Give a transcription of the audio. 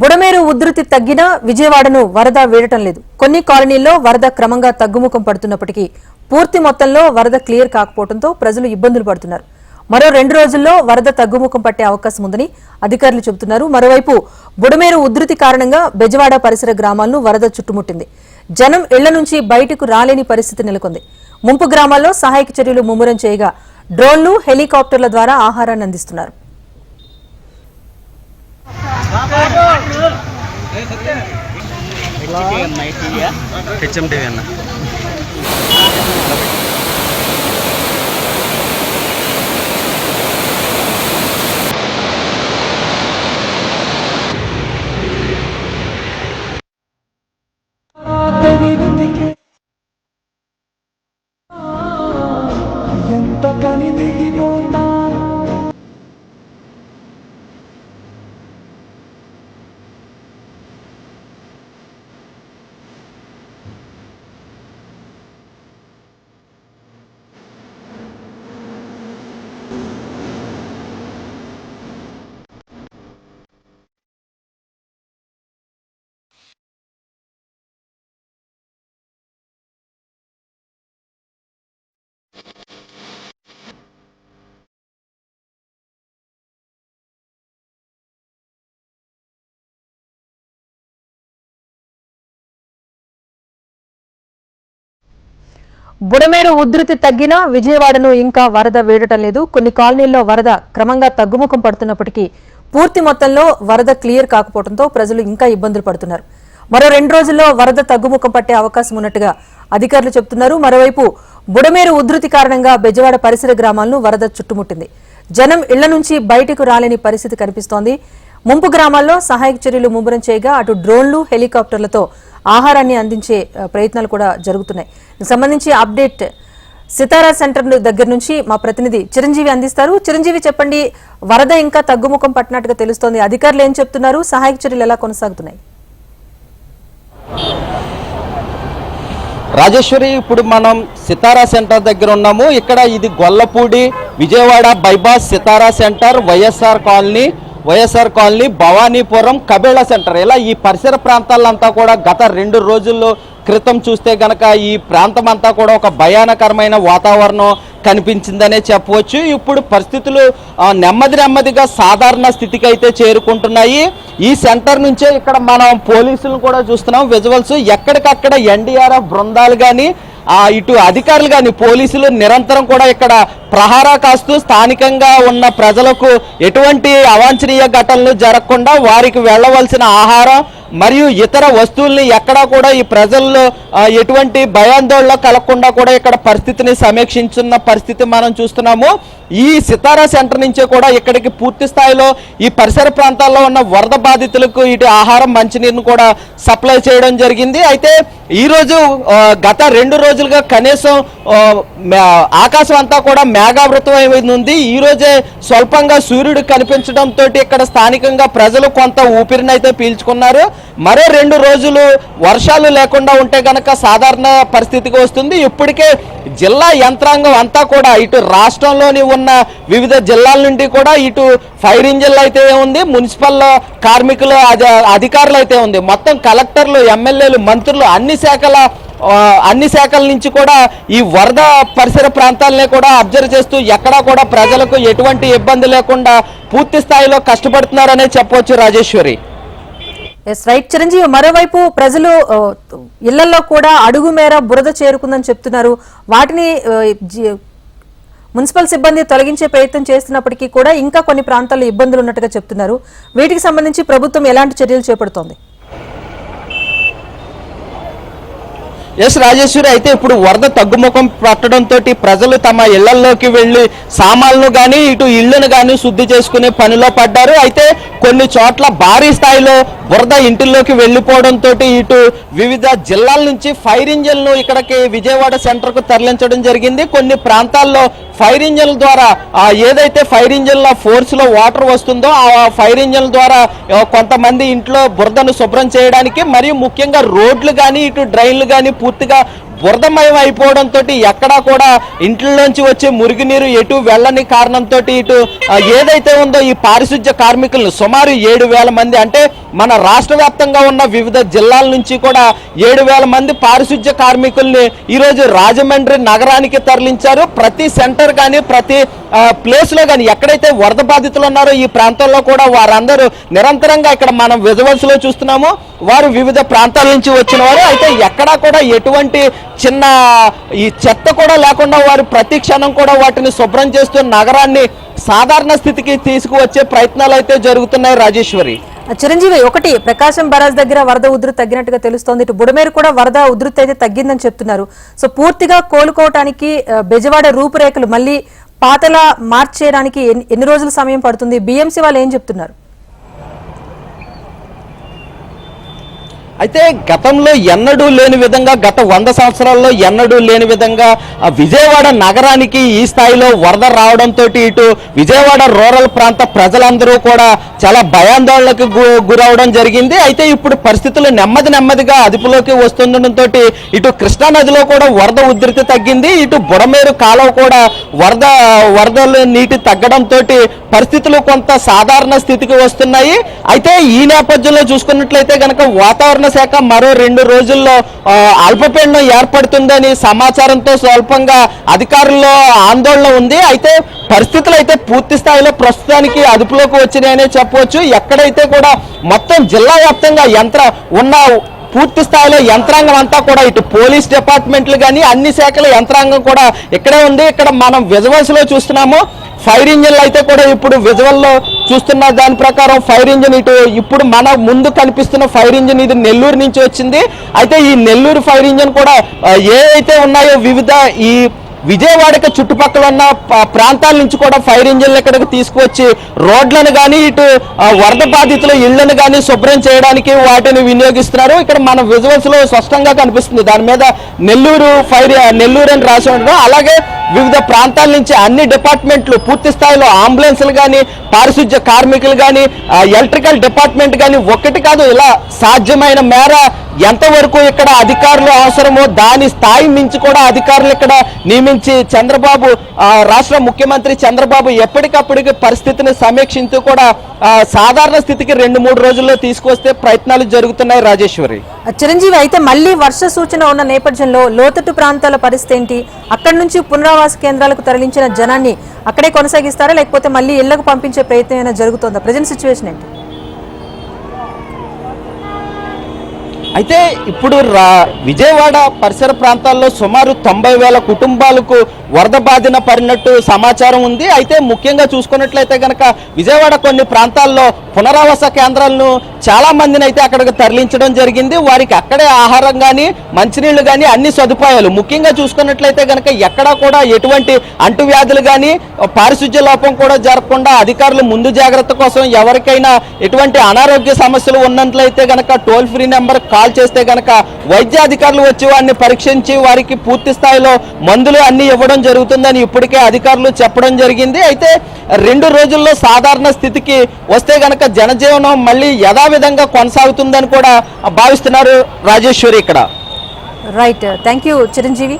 బుడమేరు ఉధృతి తగ్గినా విజయవాడను వరద వీడటం లేదు. కొన్ని కాలనీల్లో వరద క్రమంగా తగ్గుముఖం పడుతున్నప్పటికీ పూర్తి మొత్తంలో వరద క్లియర్ కాకపోవడంతో ప్రజలు ఇబ్బందులు పడుతున్నారు. మరో రెండు రోజుల్లో వరద తగ్గుముఖం పట్టే అవకాశం ఉందని అధికారులు చెబుతున్నారు. మరోవైపు బుడమేరు ఉధృతి కారణంగా బెజవాడ పరిసర గ్రామాలను వరద చుట్టుముట్టింది. జనం ఇళ్ళ నుంచి బయటకు రాలేని పరిస్థితి నెలకొంది. ముంపు గ్రామాల్లో సహాయక చర్యలు ముమ్మరం చేయగా డ్రోన్లు హెలికాప్టర్ల ద్వారా ఆహారాన్ని అందిస్తున్నారు. హెచ్ఎం టీవీ అన్న ఎంత కనిదిగిపోతా బుడమేరు ఉధృతి తగ్గినా విజయవాడను ఇంకా వరద వేడటం లేదు. కొన్ని కాలనీల్లో వరద క్రమంగా తగ్గుముఖం పడుతున్నప్పటికీ పూర్తి మొత్తంలో వరద క్లియర్ కాకపోవడంతో ప్రజలు ఇంకా ఇబ్బందులు పడుతున్నారు. మరో రెండు రోజుల్లో వరద తగ్గుముఖం పట్టే అవకాశం ఉన్నట్టుగా అధికారులు చెబుతున్నారు. మరోవైపు బుడమేరు ఉధృతి కారణంగా బెజవాడ పరిసర గ్రామాలను వరద చుట్టుముట్టింది. జనం ఇళ్ళ నుంచి బయటకు రాలేని పరిస్థితి కనిపిస్తోంది. ముంపు గ్రామాల్లో సహాయక చర్యలు ముమ్మరం చేయగా అటు డ్రోన్లు హెలికాప్టర్లతో ఆహారాన్ని అందించే ప్రయత్నాలు కూడా జరుగుతున్నాయి. సంబంధించి అప్డేట్ సితారా సెంటర్ దగ్గర నుంచి మా ప్రతినిధి చిరంజీవి అందిస్తారు. చిరంజీవి చెప్పండి వరద ఇంకా తగ్గుముఖం పట్టినట్టుగా తెలుస్తోంది. అధికారులు ఏం చెప్తున్నారు? సహాయక చర్యలు ఎలా కొనసాగుతున్నాయి? రాజేశ్వరి ఇప్పుడు మనం సితారా సెంటర్ దగ్గర ఉన్నాము. ఇక్కడ ఇది Gollapudi Vijayawada bypass Sitara centre Y S R colony. Y S R colony Bhavanipuram కబేళ centre. ఇలా ఈ పరిసర ప్రాంతాలంతా కూడా గత రెండు రోజుల్లో క్రితం చూస్తే గనక ఈ ప్రాంతం అంతా కూడా ఒక భయానకరమైన వాతావరణం కనిపించిందనే చెప్పవచ్చు. ఇప్పుడు పరిస్థితులు నెమ్మది నెమ్మదిగా సాధారణ స్థితికి అయితే చేరుకుంటున్నాయి. ఈ సెంటర్ నుంచే ఇక్కడ మనం పోలీసులను కూడా చూస్తున్నాం. విజువల్స్ ఎక్కడికక్కడ ఎన్డీఆర్ఎఫ్ బృందాలు కానీ ఇటు అధికారులు కానీ పోలీసులు నిరంతరం కూడా ఇక్కడ ప్రహారా కాస్తూ స్థానికంగా ఉన్న ప్రజలకు ఎటువంటి అవాంఛనీయ ఘటనలు జరగకుండా వారికి వెళ్ళవలసిన ఆహారం మరియు ఇతర వస్తువుల్ని ఎక్కడా కూడా ఈ ప్రజల్లో ఎటువంటి భయాందోళన కలగకుండా కూడా ఇక్కడ పరిస్థితిని సమీక్షించున్న పరిస్థితి మనం చూస్తున్నాము. ఈ సితారా సెంటర్ నుంచే కూడా ఇక్కడికి పూర్తి స్థాయిలో ఈ పరిసర ప్రాంతాల్లో ఉన్న వరద బాధితులకు ఇటు ఆహారం మంచినీరును కూడా సప్లై చేయడం జరిగింది. అయితే ఈరోజు గత రెండు రోజులుగా కనీసం ఆకాశం అంతా కూడా మేఘావృతం అయి ఉంది ఈ రోజే స్వల్పంగా సూర్యుడు కనిపించడంతో ఇక్కడ స్థానికంగా ప్రజలు కొంత ఊపిరినైతే పీల్చుకున్నారు. మరో రెండు రోజులు వర్షాలు లేకుండా ఉంటే గనక సాధారణ పరిస్థితికి వస్తుంది. ఇప్పటికే జిల్లా యంత్రాంగం అంతా కూడా ఇటు రాష్ట్రంలోని ఉన్న వివిధ జిల్లాల నుండి కూడా ఇటు ఫైర్ ఇంజిన్లు అయితే ఉంది మున్సిపల్ కార్మికులు అధికారులు అయితే ఉంది. మొత్తం కలెక్టర్లు ఎమ్మెల్యేలు మంత్రులు అన్ని శాఖల అన్ని శాఖల నుంచి కూడా ఈ వరద పరిసర ప్రాంతాలనే కూడా అబ్జర్వ్ చేస్తూ ఎక్కడా కూడా ప్రజలకు ఎటువంటి ఇబ్బంది లేకుండా పూర్తి స్థాయిలో కష్టపడుతున్నారనే చెప్పవచ్చు రాజేశ్వరి. Yes right. చిరంజీవి మరోవైపు ప్రజలు ఇళ్ళలో కూడా అడుగు మేర బురద చేరుకుందని చెప్తున్నారు. వాటిని మున్సిపల్ సిబ్బంది తొలగించే ప్రయత్నం చేస్తున్నప్పటికీ కూడా ఇంకా కొన్ని ప్రాంతాల్లో ఇబ్బందులు ఉన్నట్టుగా చెప్తున్నారు. వీటికి సంబంధించి ప్రభుత్వం ఎలాంటి చర్యలు చేపడుతోంది? ఎస్ రాజేశ్వరి అయితే ఇప్పుడు వరద తగ్గుముఖం పట్టడంతో ప్రజలు తమ ఇళ్ళలోకి వెళ్ళి సామాన్లు కానీ ఇటు ఇళ్ళను కానీ శుద్ధి చేసుకునే పనిలో పడ్డారు. అయితే కొన్ని చోట్ల భారీ స్థాయిలో బురద ఇంటిల్లోకి వెళ్ళిపోవడంతో ఇటు వివిధ జిల్లాల నుంచి ఫైర్ ఇంజన్లు ఇక్కడికి విజయవాడ సెంటర్కు తరలించడం జరిగింది. కొన్ని ప్రాంతాల్లో ఫైర్ ఇంజన్ల ద్వారా ఏదైతే ఫైర్ ఇంజన్ల ఫోర్స్లో వాటర్ వస్తుందో ఆ ఫైర్ ఇంజన్ల ద్వారా కొంతమంది ఇంట్లో బురదను శుభ్రం చేయడానికి మరియు ముఖ్యంగా రోడ్లు కానీ ఇటు డ్రైన్లు కానీ పూర్తిగా బురదమయం అయిపోవడంతో ఎక్కడా కూడా ఇంట్లోంచి వచ్చే మురుగునీరు ఎటు వెళ్ళని కారణంతో ఇటు ఏదైతే ఉందో ఈ పారిశుధ్య కార్మికులను సుమారు ఏడు వేల మంది అంటే మన రాష్ట్ర వ్యాప్తంగా ఉన్న వివిధ జిల్లాల నుంచి కూడా ఏడు వేల మంది పారిశుధ్య కార్మికుల్ని ఈరోజు రాజమండ్రి నగరానికి తరలించారు. ప్రతి సెంటర్ కానీ ప్రతి ప్లేస్లో కానీ ఎక్కడైతే వరద బాధితులు ఉన్నారో ఈ ప్రాంతంలో కూడా వారందరూ నిరంతరంగా ఇక్కడ మనం విధవలసలో చూస్తున్నామో చూస్తున్నాము. వారు వివిధ ప్రాంతాల నుంచి వచ్చిన వారు అయితే ఎక్కడా కూడా ఎటువంటి చిన్న ఈ చెత్త కూడా లేకుండా వారు ప్రతి క్షణం కూడా వాటిని శుభ్రం చేస్తూ నగరాన్ని సాధారణ స్థితికి తీసుకువచ్చే ప్రయత్నాలు అయితే జరుగుతున్నాయి రాజేశ్వరి. చిరంజీవి ఒకటి ప్రకాశం బరాజ్ దగ్గర వరద ఉధృతి తగ్గినట్టుగా తెలుస్తోంది. ఇటు బుడమేరు కూడా వరద ఉధృతి అయితే తగ్గిందని చెప్తున్నారు. సో పూర్తిగా కోలుకోవటానికి బెజవాడ రూపురేఖలు మళ్ళీ పాతలా మార్చేయడానికి ఎన్ని- ఎన్ని రోజుల సమయం పడుతుంది? బిఎంసీ వాళ్ళు ఏం చెప్తున్నారు? అయితే గతంలో ఎన్నడూ లేని విధంగా గత వంద సంవత్సరాల్లో ఎన్నడూ లేని విధంగా ఆ విజయవాడ నగరానికి ఈ స్థాయిలో వరద రావడంతో ఇటు విజయవాడ రూరల్ ప్రాంత ప్రజలందరూ కూడా చాలా భయాందోళనకు గు- గురవడం జరిగింది. అయితే ఇప్పుడు పరిస్థితులు నెమ్మది నెమ్మదిగా అదుపులోకి వస్తుండటంతో ఇటు కృష్ణా నదిలో కూడా వరద ఉధృతి తగ్గింది. ఇటు బుడమేరు కాలువ కూడా వరద వరదలు నీటి తగ్గడంతో పరిస్థితులు కొంత సాధారణ స్థితికి వస్తున్నాయి. అయితే ఈ నేపథ్యంలో చూసుకున్నట్లయితే గనక వాతావరణ శాఖ మరో రెండు రోజుల్లో అల్పపీడనం ఏర్పడుతుందని సమాచారంతో స్వల్పంగా అధికారుల్లో ఆందోళన ఉంది. అయితే పరిస్థితులు అయితే పూర్తి స్థాయిలో ప్రస్తుతానికి అదుపులోకి వచ్చినాయనే చెప్పవచ్చు. ఎక్కడైతే కూడా మొత్తం జిల్లా వ్యాప్తంగా యంత్ర ఉన్న పూర్తి స్థాయిలో యంత్రాంగం అంతా కూడా ఇటు పోలీస్ డిపార్ట్మెంట్లు కానీ అన్ని శాఖల యంత్రాంగం కూడా ఇక్కడే ఉంది. ఇక్కడ మనం విజువల్స్లో చూస్తున్నాము. ఫైర్ ఇంజిన్లు అయితే కూడా ఇప్పుడు విజువల్లో చూస్తున్న దాని ప్రకారం ఫైర్ ఇంజిన్ ఇటు ఇప్పుడు మన ముందు కనిపిస్తున్న ఫైర్ ఇంజిన్ ఇది నెల్లూరు నుంచి వచ్చింది. అయితే ఈ నెల్లూరు ఫైర్ ఇంజిన్ కూడా ఏవైతే ఏ అయితే ఉన్నాయో వివిధ ఈ విజయవాడకి చుట్టుపక్కల ఉన్న ప్రాంతాల నుంచి కూడా ఫైర్ ఇంజిన్లు ఇక్కడికి తీసుకువచ్చి రోడ్లను కానీ ఇటు వరద బాధితుల ఇళ్ళను కానీ శుభ్రం చేయడానికి వాటిని వినియోగిస్తున్నారు. ఇక్కడ మన విజువల్స్లో స్పష్టంగా కనిపిస్తుంది. దాని మీద నెల్లూరు ఫైర్ నెల్లూరు అని రాసి ఉండడం. అలాగే వివిధ ప్రాంతాల నుంచి అన్ని డిపార్ట్మెంట్లు పూర్తి స్థాయిలో అంబులెన్స్లు కానీ పారిశుధ్య కార్మికులు కానీ ఎలక్ట్రికల్ డిపార్ట్మెంట్ కానీ ఒక్కటి కాదు ఇలా సాధ్యమైన మేర ఎంతవరకు ఇక్కడ అధికారులు అవసరమో దాని స్థాయి మించి కూడా అధికారులు ఇక్కడ నియమించి చంద్రబాబు రాష్ట్ర ముఖ్యమంత్రి చంద్రబాబు ఎప్పటికప్పటికి పరిస్థితిని సమీక్షించూ కూడా సాధారణ స్థితికి రెండు మూడు రోజుల్లో తీసుకొస్తే ప్రయత్నాలు జరుగుతున్నాయి రాజేశ్వరి. చిరంజీవి అయితే మళ్ళీ వర్ష సూచన ఉన్న నేపథ్యంలో లోతట్టు ప్రాంతాల పరిస్థితి ఏంటి? అక్కడి నుంచి పునరావాస కేంద్రాలకు తరలించిన జనాన్ని అక్కడే కొనసాగిస్తారా లేకపోతే మళ్ళీ ఇళ్ళకు పంపించే ప్రయత్నం ఏమైనా జరుగుతుందా? ప్రజెంట్ సిచ్యువేషన్ ఏంటి? అయితే ఇప్పుడు రా విజయవాడ పరిసర ప్రాంతాల్లో సుమారు తొంభై వేల కుటుంబాలకు వరద బాధిన పడినట్టు సమాచారం ఉంది. అయితే ముఖ్యంగా చూసుకున్నట్లయితే కనుక విజయవాడ కొన్ని ప్రాంతాల్లో పునరావాస కేంద్రాలను చాలా మందిని అయితే అక్కడికి తరలించడం జరిగింది. వారికి అక్కడే ఆహారం కానీ మంచినీళ్ళు కానీ అన్ని సదుపాయాలు. ముఖ్యంగా చూసుకున్నట్లయితే కనుక ఎక్కడా కూడా ఎటువంటి అంటువ్యాధులు కానీ పారిశుధ్య లోపం కూడా జరగకుండా అధికారులు ముందు జాగ్రత్త కోసం ఎవరికైనా ఎటువంటి అనారోగ్య సమస్యలు ఉన్నట్లయితే గనక టోల్ ఫ్రీ నెంబర్ కాల్ చేస్తే గనక వైద్య అధికారులు వచ్చి వారిని పరీక్షించి వారికి పూర్తి స్థాయిలో మందులు అన్ని ఇవ్వడం జరుగుతుందని ఇప్పటికే అధికారులు చెప్పడం జరిగింది. అయితే రెండు రోజుల్లో సాధారణ స్థితికి వస్తే యొక్క జనజీవనం మళ్ళీ యథావిధంగా కొనసాగుతుందని కూడా భావిస్తున్నారు రాజేశ్వరి ఇక్కడ. Right thank you Chiranjeevi